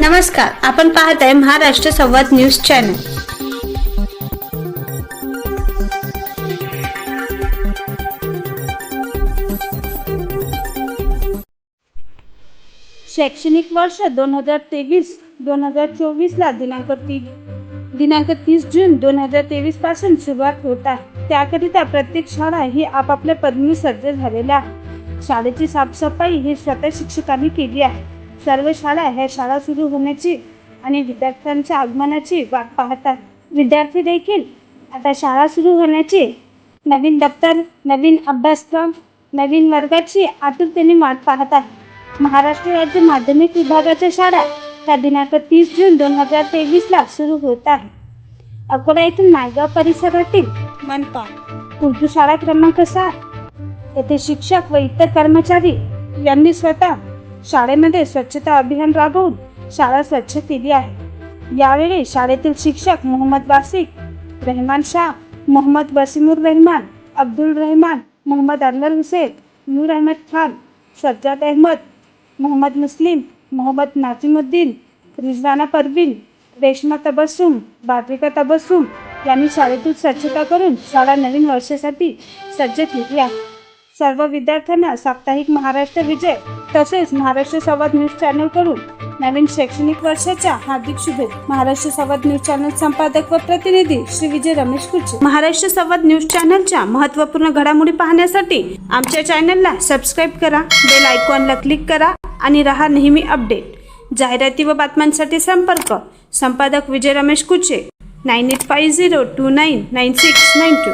नमस्कार आपण पाहत आहे महाराष्ट्र संवाद न्यूज चॅनल. शैक्षणिक वर्ष दोन हजार तेवीस दोन हजार चोवीसला दिनांक तीन. दिनांक तीस जून दोन हजार तेवीसपासून सुरुवात होत आहे. त्याकरिता प्रत्येक शाळा ही आपापल्या पदवी सज्ज झालेल्या आहे. शाळेची साफसफाई ही स्वतः शिक्षकांनी केली आहे. सर्व शाळा ह्या शाळा सुरू होण्याची आणि विद्यार्थ्यांच्या आगमनाची वाट पाहतात. विद्यार्थी देखील आता शाळा सुरू होण्याची नवीन दप्तर नवीन अभ्यासक्रम नवीन वर्गाची आतुरतेने वाट पाहत आहे महाराष्ट्र राज्य माध्यमिक विभागाच्या शाळा त्या दिनांक तीस जून दोन हजार तेवीसला सुरू होत आहे अकोला येथील नायगाव परिसरातील मनपा उर्दू शाळा क्रमांक सात. येथे शिक्षक व इतर कर्मचारी यांनी स्वतः शाळेमध्ये स्वच्छता अभियान राबवून शाळा स्वच्छ केली आहे. यावेळी शाळेतील शिक्षक मोहम्मद बासिक रहमान शाह मोहम्मद बसीमुर रहमान अब्दुल रहमान मोहम्मद अनवर हुसेन नूर अहमद खान सज्जाद अहमद मोहम्मद मुस्लिम मोहम्मद नाझिमुद्दीन रिजवाना परवीन रेशमा तबस्सुम बाद्रिका तबस्सुम यांनी शाळेतून स्वच्छता करून शाळा नवीन वर्षासाठी सज्ज केली आहे. सर्व विद्यार्थ्यांना साप्ताहिक महाराष्ट्र विजय तसेच महाराष्ट्र संवाद न्यूज चॅनलकडून नवीन शैक्षणिक वर्षाच्या हार्दिक शुभेच्छा. महाराष्ट्र संवाद न्यूज चॅनल संपादक व प्रतिनिधी श्री विजय रमेश कुचे महाराष्ट्र संवाद न्यूज चॅनलच्या महत्त्वपूर्ण घडामोडी पाहण्यासाठी आमच्या चॅनलला सबस्क्राईब करा बेल आयकॉनला क्लिक करा आणि रहा नेहमी अपडेट. जाहिराती व बातम्यांसाठी संपर्क संपादक Vijay Ramesh Kuche nine eight five zero two nine nine six nine two.